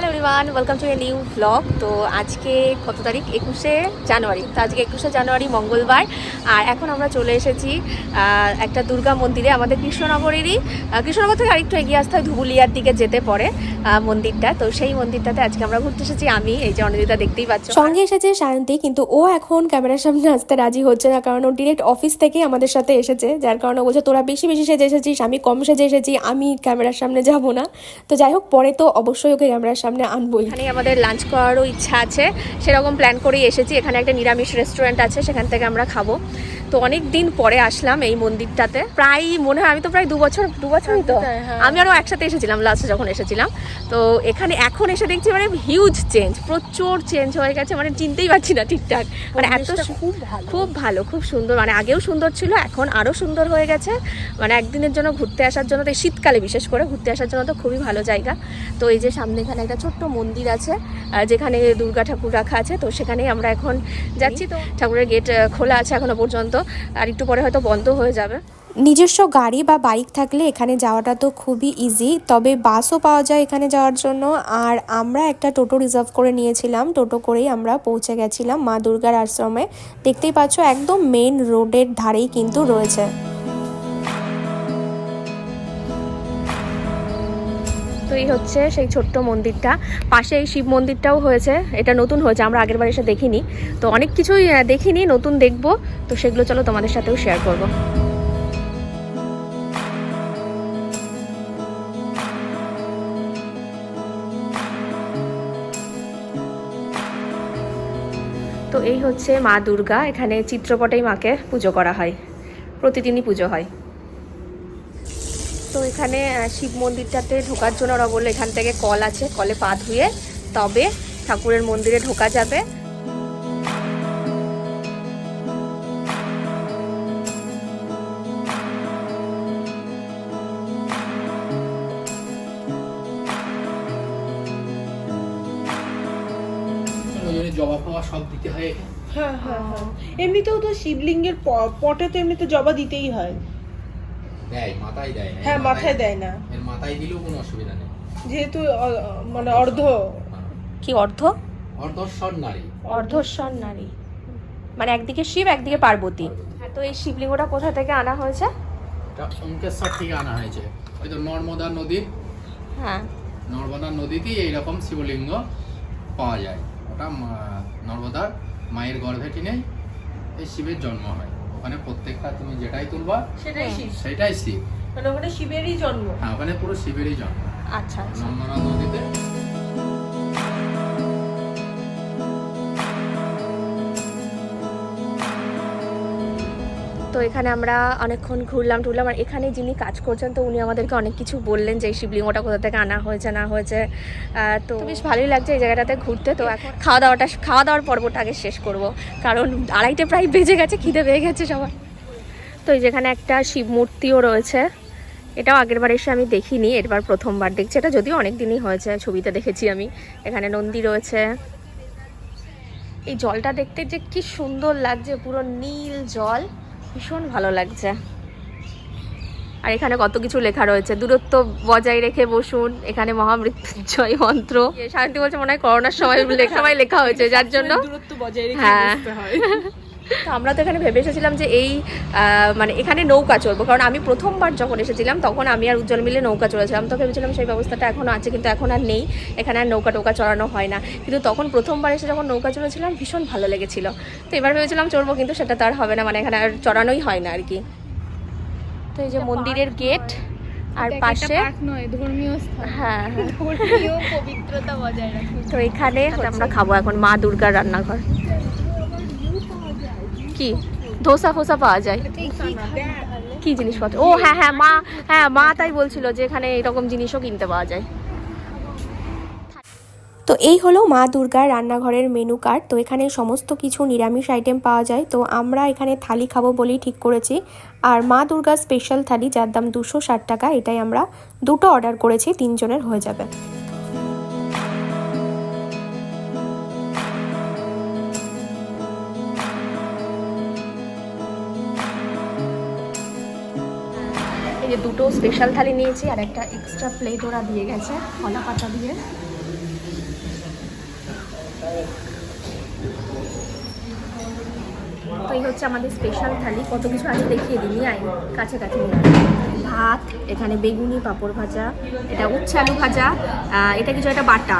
Hello everyone welcome to a new blog তো আজকে কত তারিখ? একুশে জানুয়ারি। তো আজকে একুশে জানুয়ারি, মঙ্গলবার। আর এখন আমরা চলে এসেছি একটা দুর্গা মন্দিরে, আমাদের কৃষ্ণনগরেরই। কৃষ্ণনগর থেকে আরেকটু এগিয়ে আসতে হয়, ধুবুলিয়ার দিকে যেতে পড়ে মন্দিরটা। তো সেই মন্দিরটাতে আজকে আমরা ঘুরতে এসেছি, আমি, এই যে অনিদিতা দেখতেই পাচ্ছ। সঙ্গে এসেছে সায়ন্তী, কিন্তু ও এখন ক্যামেরার সামনে আসতে রাজি হচ্ছে না, কারণ ও ডিরেক্ট অফিস থেকে আমাদের সাথে এসেছে, যার কারণে বলছে, তোরা বেশি বেশি সেজে এসেছিস, আমি কম সেজে এসেছি, আমি ক্যামেরার সামনে যাব না। তো যাই হোক, পরে তো অবশ্যই ওকে ক্যামেরার সামনে আনবই। এখানে আমাদের লাঞ্চ করারও ইচ্ছা আছে। সেরকম প্ল্যান করেই এসেছি। এখানে একটা নিরামিষ রেস্টুরেন্ট আছে, সেখান থেকে আমরা খাব। তো অনেক দিন পরে আসলাম এই মন্দিরটাতে। প্রায় মনে হয় আমি তো প্রায় দু বছর দু বছরই তো আমি আরও একসাথে এসেছিলাম লাস্টে যখন এসেছিলাম। তো এখানে এখন এসে দেখছি মানে হিউজ চেঞ্জ প্রচুর চেঞ্জ হয়ে গেছে মানে চিনতেই পারছি না ঠিকঠাক। মানে এত খুব ভালো। খুব ভালো খুব সুন্দর। মানে আগেও সুন্দর ছিল এখন আরও সুন্দর হয়ে গেছে। মানে একদিনের জন্য ঘুরতে আসার জন্য তো এই শীতকালে বিশেষ করে ঘুরতে আসার জন্য তো খুবই ভালো জায়গা। তো এই যে সামনে এখানে একটা ছোট্ট মন্দির আছে যেখানে দুর্গা ঠাকুর রাখা আছে। তো সেখানেই আমরা এখন যাচ্ছি। তো। ঠাকুরের গেট খোলা আছে এখনও পর্যন্ত। আর একটু পরে হয়তো বন্ধ হয়ে যাবে। নিজস্ব গাড়ি বা বাইক থাকলে এখানে যাওয়াটা তো খুবই ইজি তবে বাসও পাওয়া যায় এখানে যাওয়ার জন্য। আর আমরা একটা টোটো রিজার্ভ করে নিয়েছিলাম, টোটো করেই আমরা পৌঁছে গেছিলাম মা দুর্গার আশ্রমে। দেখতেই পাচ্ছ, একদম মেন রোডের ধারেই কিন্তু রয়েছে। এই হচ্ছে সেই ছোট্ট মন্দিরটা। পাশে এই শিব মন্দিরটাও হয়েছে। এটা নতুন হয়েছে, আমরা আগের বার এসে দেখিনি। তো অনেক কিছুই দেখিনি, নতুন দেখব। তো সেগুলো চলো তোমাদের সাথেও শেয়ার করব। তো এই হচ্ছে মা দুর্গা। এখানে চিত্রপটেই মাকে পুজো করা হয়। প্রতিদিনই পুজো হয়। তো এখানে শিব মন্দিরটাতে ঢোকার জন্য ওরা বলল এখান থেকে কল আছে কলে পা ধুয়ে তবে ঠাকুরের মন্দিরে ঢোকা যাবে। জবা ফবা সব দিতে হয়? হ্যাঁ হ্যাঁ হ্যাঁ। এমনিতেও তো শিবলিঙ্গের প- পটে তো এমনিতে জবা দিতেই হয়। দেয় মাথায় দেয় না। হ্যাঁ মাথায় দেয় না। এর মাথায় দিলেও কোনো অসুবিধা নেই। যেহেতু মানে অর্ধ। কি অর্ধ? অর্ধস্বর নারী। অর্ধস্বর নারী। মানে একদিকে শিব একদিকে পার্বতী। হ্যাঁ, তো এই শিবলিঙ্গটা কোথা থেকে আনা হয়েছে? এটা অঙ্কেশ্বর থেকে আনা হয়েছে। ওই তো নর্মদা নদীর হ্যাঁ। নর্মদা নদীতেই এইরকম শিবলিঙ্গ পাওয়া যায়। ওটা মা- নর্মদার মায়ের গর্ভে টিনে এই শিবের জন্ম হয়। ওখানে প্রত্যেকটা তুমি যেটাই তুলবা সেটাই হ্যাঁ। শিব। সেটাই শিব। মানে ওখানে শিবেরই জন্ম? হ্যাঁ ওখানে পুরো শিবেরই জন্ম। আচ্ছা আচ্ছা। নর্মদা এখানে আমরা অনেকক্ষণ ঘুরলাম, টুরলাম আর এখানে যিনি কাজ করছেন, তো উনি আমাদেরকে অনেক কিছু বললেন যে এই শিবলিঙ্গটা কোথা থেকে আনা হয়েছে, না হয়েছে। তো বেশ ভালোই লাগছে এই জায়গাটাতে ঘুরতে, তো এখন খাওয়া দাওয়াটা খাওয়া দাওয়ার পর্বটা আগে শেষ করব। কারণ আড়াইটে প্রায় বেজে গেছে, খিদে পেয়ে গেছে সবার। তো এই যেখানে একটা শিব মূর্তিও রয়েছে, এটাও আগের বার এসে আমি দেখিনি, এরবার প্রথমবার দেখছি। এটা যদিও অনেক দিনই হয়েছে, ছবিতে দেখেছি আমি। এখানে নন্দী রয়েছে। এই জলটা দেখতে যে কি সুন্দর লাগছে, পুরো নীল জল। ভীষণ ভালো লাগছে। আর এখানে কত কিছু লেখা রয়েছে। দূরত্ব বজায় রেখে বসুন। এখানে মহামৃত্যুঞ্জয় মন্ত্র। শান্তি বলছে মনে হয় করোনার সময় সবাই লেখা হয়েছে যার জন্য দূরত্ব বজায় রেখে হ্যাঁ। তো আমরা তো এখানে ভেবে এসেছিলাম যে এই মানে এখানে নৌকা চড়বো কারণ আমি প্রথমবার যখন এসেছিলাম তখন আমি আর উজ্জ্বল মিলে নৌকা চড়েছিলাম। তো ভেবেছিলাম সেই ব্যবস্থাটা এখনও আছে কিন্তু এখন আর নেই। এখানে আর নৌকা টোকা চড়ানো হয় না। কিন্তু তখন প্রথমবার এসে যখন নৌকা চড়েছিলাম ভীষণ ভালো লেগেছিল। তো এবার ভেবেছিলাম চড়বো কিন্তু সেটা তো আর হবে না মানে এখানে আর চড়ানোই হয় না আর কি। তো এই যে মন্দিরের গেট আর পাশে হ্যাঁ হ্যাঁ। তো এখানে আমরা খাব এখন মা দুর্গার রান্নাঘর। কি? ধোসা ফোসা পাওয়া যায়। কি জিনিসপত্র? ও হ্যাঁ হ্যাঁ মা হ্যাঁ মা তাই বলছিল যে এখানে এরকম জিনিসও কিনতে পাওয়া যায়। তো এই হলো মা দুর্গার রান্নাঘরের মেনু কার্ড তো এখানে সমস্ত কিছু নিরামিষ আইটেম পাওয়া যায়। তো আমরা এখানে থালি খাব বলেই ঠিক করেছি। আর মা দুর্গার স্পেশাল থালি যার দাম দুশো ষাট টাকা, এটাই আমরা দুটো অর্ডার করেছি, তিনজনের হয়ে যাবে। যে দুটো স্পেশাল থালি নিয়েছি আর একটা এক্সট্রা প্লেট ওরা দিয়ে গেছে, কলা পাতা দিয়ে। তো এই হচ্ছে আমাদের স্পেশাল থালি। কত কিছু আমি দেখিয়ে দিই আই কাছে কাছে ভাত, এখানে বেগুনি, পাঁপড় ভাজা, এটা উচ্ছে আলু ভাজা এটা কিছু একটা বাটা।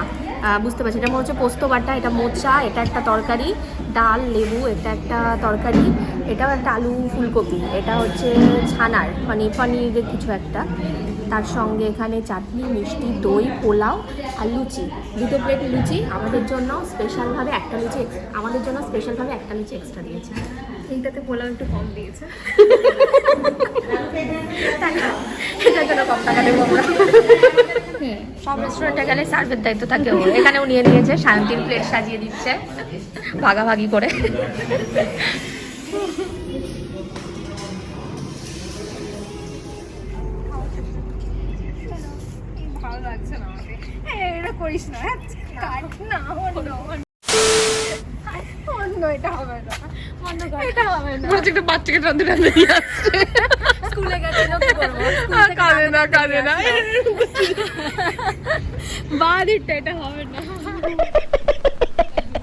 বুঝতে পারছি। এটা মনে হচ্ছে পোস্ত বাটা এটা মোচা এটা একটা তরকারি ডাল লেবু এটা একটা তরকারি এটাও একটা আলু ফুলকপি এটা হচ্ছে ছানার মানে পনিরের কিছু একটা। তার সঙ্গে এখানে চাটনি মিষ্টি দই পোলাও আর লুচি। দুটো প্লেট লুচি আমাদের জন্য স্পেশালভাবে একটা লুচি আমাদের জন্য স্পেশালভাবে একটা লুচি এক্সট্রা দিয়েছে। এইটাতে পোলাও একটু কম দিয়েছে। এটার জন্য কম টাকা দেবো আমরা। সব রেস্টুরেন্টে গেলে সার্ভের দায়িত্ব থাকে ওর। এখানেও নিয়ে নিয়েছে শান্তির প্লেট সাজিয়ে দিচ্ছে ভাগাভাগি করে। হ্যাঁ করিস না। হ্যাঁ, না অন্য অন্য। অন্য এটা হবে না। অন্য এটা হবে না। একটা বাচ্চাকে টানতে টানতে নিয়ে আসছে। স্কুলে গেলে কি করব কাঁদে না কাঁদে না। বাদিরটা এটা হবে না।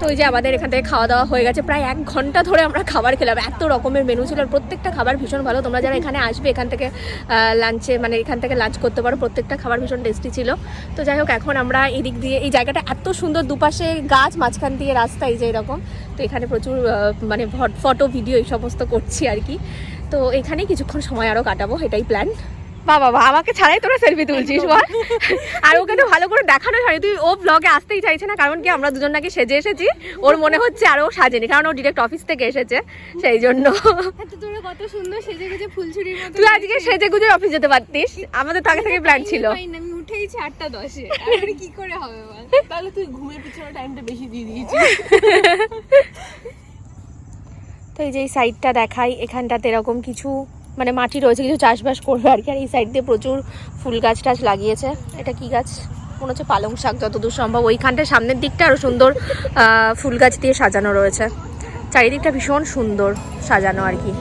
তো ওই যে আমাদের এখান থেকে খাওয়া দাওয়া হয়ে গেছে প্রায় এক ঘণ্টা ধরে আমরা খাবার খেলাম। এত রকমের মেনু ছিল আর প্রত্যেকটা খাবার ভীষণ ভালো। তোমরা যারা এখানে আসবে এখান থেকে লাঞ্চে মানে এখান থেকে লাঞ্চ করতে পারো প্রত্যেকটা খাবার ভীষণ টেস্টি ছিল। তো যাই হোক এখন আমরা এদিক দিয়ে এই জায়গাটা এত সুন্দর দুপাশে গাছ মাঝখান দিয়ে রাস্তা এই যে এরকম। তো এখানে প্রচুর মানে ফটো ভিডিও এই সমস্ত করছি আর কি। তো এখানে কিছুক্ষণ সময় আরও কাটাবো এটাই প্ল্যান বা বাবা আমাকে ছাড়াই তোরা সেলফি তুলছিস বল। আর ওকে তো ভালো করে দেখানো হয়নি। তুই ও ব্লগে আসতেই চাইছে না কারণ কি আমরা দুজন নাকি সেজে এসেছি। ওর মনে হচ্ছে আর ও সাজেনি কারণ ও ডিরেক্ট অফিস থেকে এসেছে সেই জন্য। তো তোরা কত সুন্দর সেজে গেছে ফুলছুরির মতো তুই আজকে সেজে গুজে অফিস যেতে পারতিস? আমাদের তো আগে থেকে প্ল্যান ছিল। আমি উঠেইছি আটটা দশে। আর কি করে হবে বল? তাহলে তুই ঘুমের পিছনে টাইমটা বেশি দিয়ে দিয়েছিস। তো এই যে এই সাইডটা দেখাই, এখানটাতে এরকম কিছু মানে মাটি রয়েছে, কিছু চাষবাস করবে আর কি। আর এই সাইড দিয়ে প্রচুর ফুল গাছ টাছ লাগিয়েছে। এটা কি গাছ? মনে হচ্ছে পালং শাক, যতদূর সম্ভব। ওইখানটা সামনের দিকটা আরও সুন্দর ফুল গাছ দিয়ে সাজানো রয়েছে। চারিদিকটা ভীষণ সুন্দর সাজানো আর কি।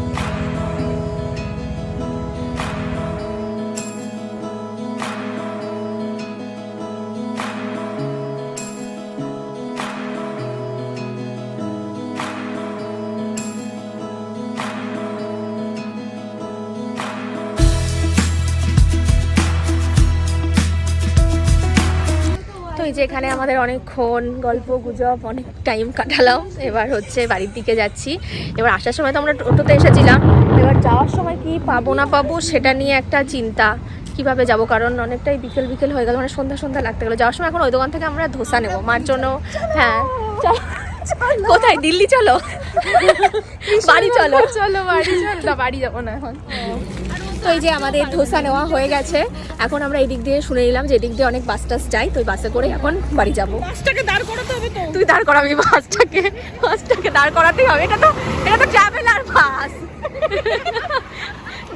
এই যে এখানে আমাদের অনেকক্ষণ গল্প গুজব অনেক টাইম কাটালাম। এবার হচ্ছে বাড়ির দিকে যাচ্ছি। এবার আসার সময় তো আমরা টোটোতে এসেছিলাম। এবার যাওয়ার সময় কি পাবো না পাবো সেটা নিয়ে একটা চিন্তা। কীভাবে যাব? কারণ অনেকটাই বিকেল বিকেল হয়ে গেল মানে সন্ধ্যা সন্ধ্যা লাগতে গেলো। যাওয়ার সময় এখন ওই দোকান থেকে আমরা ধোসা নেব। মার জন্য হ্যাঁ। কোথায়? দিল্লি চলো? বাড়ি চলো। চলো বাড়ি চল। বাড়ি যাব না এখন। তো এই যে আমাদের ধোসা নেওয়া হয়ে গেছে। এখন আমরা এই দিক দিয়ে শুনে নিলাম যে এদিক দিয়ে অনেক বাস টাস যাই তো বাসে করে এখন বাড়ি যাব। বাসটাকে দাঁড় করাতে হবে তো। তুই দাঁড় করাবি বাসটাকে। বাসটাকে দাঁড় করাতেই হবে। এটা তো এটা তো ট্রাভেলার বাস।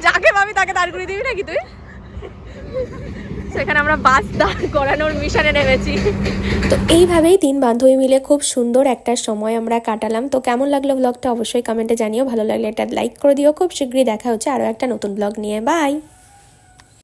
যাকে ভাবি তাকে দাঁড় করিয়ে দিবি নাকি তুই? সেখানে আমরা বাস দাঁড় করানোর মিশনে নেমেছি। তো এইভাবেই তিন বান্ধবী মিলে খুব সুন্দর একটা সময় আমরা কাটালাম। তো কেমন লাগল ব্লগটা অবশ্যই কমেন্টে জানিও। ভালো লাগলে একটা লাইক করে দিও। খুব শীঘ্রই দেখা হচ্ছে আরও একটা নতুন ব্লগ নিয়ে। বাই